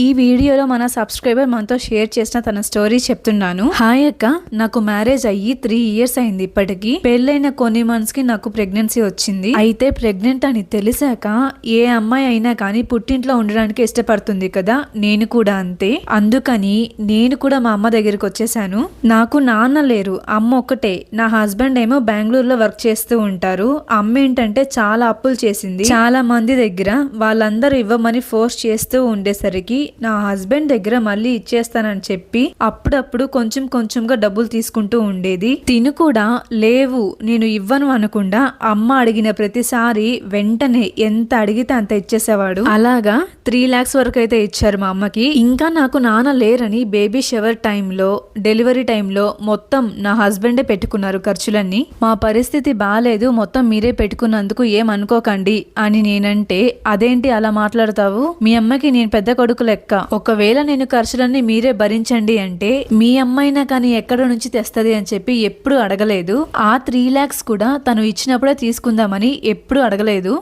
ఈ వీడియోలో మన సబ్స్క్రైబర్ మనతో షేర్ చేసిన తన స్టోరీ చెప్తున్నాను. హాయ్ అక్క నాకు మ్యారేజ్ అయ్యి త్రీ ఇయర్స్ అయింది ఇప్పటికి. పెళ్ళైన కొన్ని మంత్స్కి నాకు ప్రెగ్నెన్సీ వచ్చింది. అయితే ప్రెగ్నెంట్ అని తెలిసాక ఏ అమ్మాయి అయినా కానీ పుట్టింట్లో ఉండడానికి ఇష్టపడుతుంది కదా నేను కూడా అంతే. అందుకని నేను కూడా మా అమ్మ దగ్గరికి వచ్చేసాను. నాకు నాన్న లేరు అమ్మ ఒక్కటే. నా హస్బెండ్ ఏమో బెంగళూరులో వర్క్ చేస్తూ ఉంటారు. అమ్మ ఏంటంటే చాలా అప్పులు చేసింది. చాలా మంది దగ్గర వాళ్ళందరూ ఇవ్వమని ఫోర్స్ చేస్తూ ఉండేసరికి నా హస్బెండ్ దగ్గర మళ్ళీ ఇచ్చేస్తానని చెప్పి అప్పుడప్పుడు కొంచెం కొంచెంగా డబ్బులు తీసుకుంటూ ఉండేది. తిను కూడా లేవు నేను ఇవ్వను అనకుండా అమ్మ అడిగిన ప్రతిసారి వెంటనే ఎంత అడిగితే అంత ఇచ్చేసేవాడు. అలాగా త్రీ ల్యాక్స్ వరకు అయితే ఇచ్చారు మా అమ్మకి. ఇంకా నాకు నాన్న లేరని బేబీ షవర్ టైంలో డెలివరీ టైంలో మొత్తం నా హస్బెండే పెట్టుకున్నారు ఖర్చులన్నీ. మా పరిస్థితి బాగాలేదు మొత్తం మీరే పెట్టుకున్నందుకు ఏమనుకోకండి అని నేనంటే అదేంటి అలా మాట్లాడతావు? మీ అమ్మకి నేను పెద్ద కొడుకు లెక్క. ఒకవేళ నేను ఖర్చులన్నీ మీరే భరించండి అంటే మీ అమ్మాయినా కానీ ఎక్కడ నుంచి తెస్తది అని చెప్పి ఎప్పుడు అడగలేదు. ఆ త్రీ లాక్స్ కూడా తను ఇచ్చినప్పుడే తీసుకుందామని ఎప్పుడు అడగలేదు.